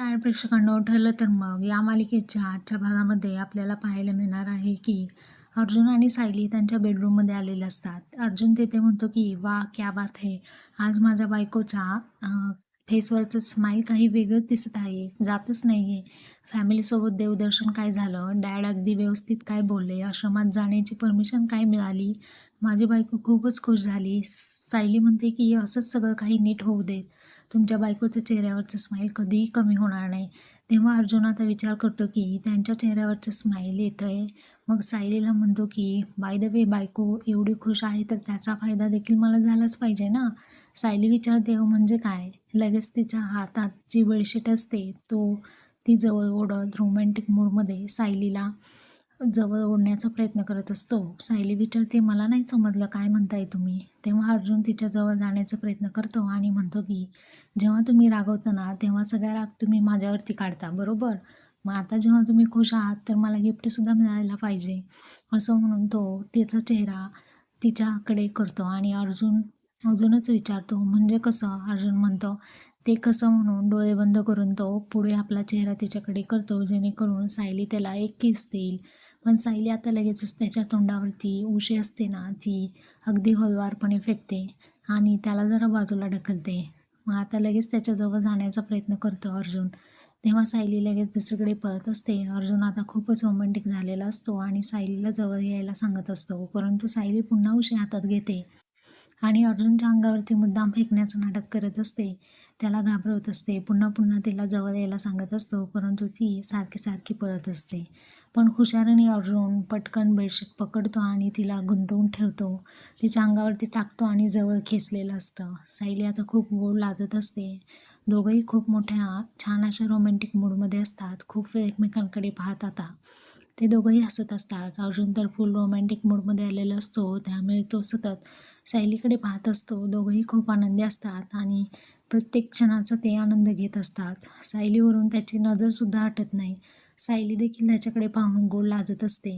नमस्कार प्रेक्षकांना ठरलं तर मग या मालिकेच्या आजच्या भागामध्ये आपल्याला पाहायला मिळणार आहे की अर्जुन आणि सायली त्यांच्या बेडरूममध्ये आलेले असतात. अर्जुन तेथे म्हणतो की वा क्या बात है. आज माझ्या बायकोच्या फेसवरचं स्माईल काही वेगळंच दिसत आहे. जातच नाही आहे फॅमिलीसोबत देवदर्शन काय झालं? डॅड अगदी व्यवस्थित काय बोलले? आश्रमात जाण्याची परमिशन काय मिळाली? माझी बायको खूपच खुश झाली. सायली म्हणते की असंच सगळं काही नीट होऊ देत. तुमच्या बायकोच्या चेहऱ्यावरचं स्माईल कधीही कमी होणार नाही. तेव्हा अर्जुन आता विचार करतो की त्यांच्या चेहऱ्यावरचं स्माईल येतं आहे मग सायलीला म्हणतो की बाय द वे बायको एवढी खुश आहे तर त्याचा फायदा देखील मला झालाच पाहिजे ना? सायली विचारते हो, म्हणजे काय? लगेच तिच्या हातात जी बेडशीट असते. तो ती जवळ ओढत रोमॅन्टिक मूडमध्ये सायलीला जवळ ओढण्याचा प्रयत्न करत असतो. सायली विचारते मला नाही समजलं काय म्हणताय तुम्ही? तेव्हा अर्जुन तिच्याजवळ जाण्याचा प्रयत्न करतो आणि म्हणतो की जेव्हा तुम्ही रागवता ना तेव्हा सगळ्या राग तुम्ही माझ्यावरती काढता बरोबर? मग आता जेव्हा तुम्ही खुश आहात तर मला गिफ्टसुद्धा मिळायला पाहिजे. असं म्हणून तो तिचा चेहरा तिच्याकडे करतो आणि अर्जुन अजूनच विचारतो म्हणजे कसं? अर्जुन म्हणतो ते कसं म्हणून डोळे बंद करून तो पुढे आपला चेहरा तिच्याकडे करतो जेणेकरून सायली त्याला एक किस देईल. पण सायली आता लगेचच त्याच्या तोंडावरती उशी असते ना ती अगदी हळुवारपणे फेकते आणि त्याला जरा बाजूला ढकलते. मग आता लगेच त्याच्याजवळ जाण्याचा प्रयत्न करतो अर्जुन. तेव्हा सायली लगेच दुसरीकडे पळत असते. अर्जुन आता खूपच रोमॅन्टिक झालेला असतो आणि सायलीला जवळ यायला सांगत असतो. परंतु सायली पुन्हा उशी हातात घेते आणि अर्जुनच्या अंगावरती मुद्दाम फेकण्याचं नाटक करत असते. त्याला घाबरवत असते. पुन्हा पुन्हा तिला जवळ यायला सांगत असतो. परंतु ती सारखी सारखी पळत असते. पण हुशारीने अर्जुन पटकन बेडशीट पकडतो आणि तिला गुंतवून ठेवतो. तिच्या अंगावरती टाकतो आणि जवळ खेचलेलं असतं. सायली आता खूप गोड लाजत असते. दोघंही खूप मोठ्या छान अशा रोमॅन्टिक मूडमध्ये असतात. खूप वेळ एकमेकांकडे पाहत आता. ते दोघंही हसत असतात. अर्जुन तर फुल रोमॅन्टिक मूडमध्ये आलेला असतो. त्यामुळे तो सतत सायलीकडे पाहत असतो. दोघंही खूप आनंदी असतात आणि प्रत्येक क्षणाचा ते आनंद घेत असतात. सायलीवरून त्याची नजरसुद्धा हटत नाही. सायली देखील त्याच्याकडे पाहून गोड लाजत असते.